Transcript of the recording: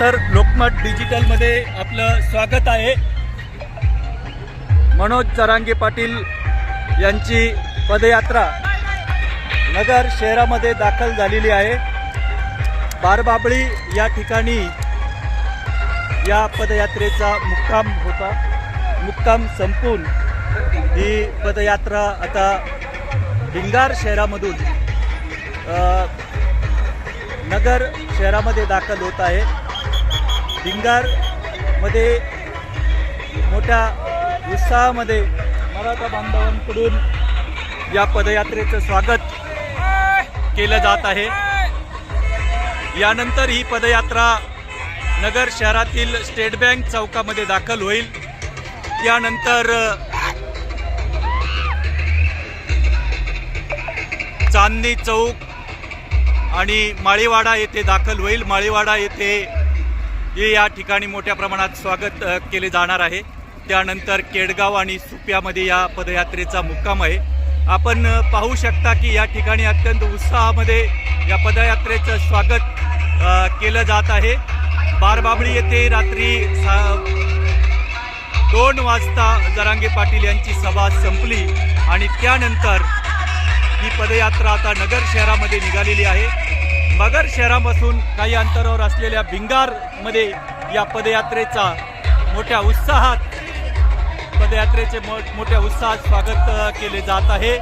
तर लोकमत डिजिटलमध्ये आपलं स्वागत आहे. मनोज जरांगे पाटील यांची पदयात्रा नगर शहरामध्ये दाखल झालेली आहे. बारबाबळी या ठिकाणी या पदयात्रेचा मुक्काम होता. मुक्काम संपून ही पदयात्रा आता भिंगार शहरामधून नगर शहरामध्ये दाखल होत आहे. भिंगारमध्ये मोठ्या उत्साहामध्ये मराठा बांधवांकडून या पदयात्रेचं स्वागत केलं जात आहे. यानंतर ही पदयात्रा नगर शहरातील स्टेट बँक चौकामध्ये दाखल होईल. त्यानंतर चांदणी चौक आणि माळीवाडा येथे दाखल होईल. माळीवाडा येथे हे या ठिकाणी मोठ्या प्रमाणात स्वागत केले जाणार आहे. त्यानंतर केडगाव आणि सुप्यामध्ये या पदयात्रेचा मुक्काम आहे. आपण पाहू शकता की या ठिकाणी अत्यंत उत्साहामध्ये या पदयात्रेचं स्वागत केलं जात आहे. बारबाबळी येथे रात्री सा दोन वाजता जरांगे पाटील यांची सभा संपली आणि त्यानंतर ही पदयात्रा आता नगर शहरामध्ये निघालेली आहे. मगर शहरापासून काही अंतरावर असलेल्या भिंगारमध्ये या पदयात्रेचा मोठ्या उत्साहात पदयात्रेचे मोठ्या उत्साहात स्वागत केले जात आहे.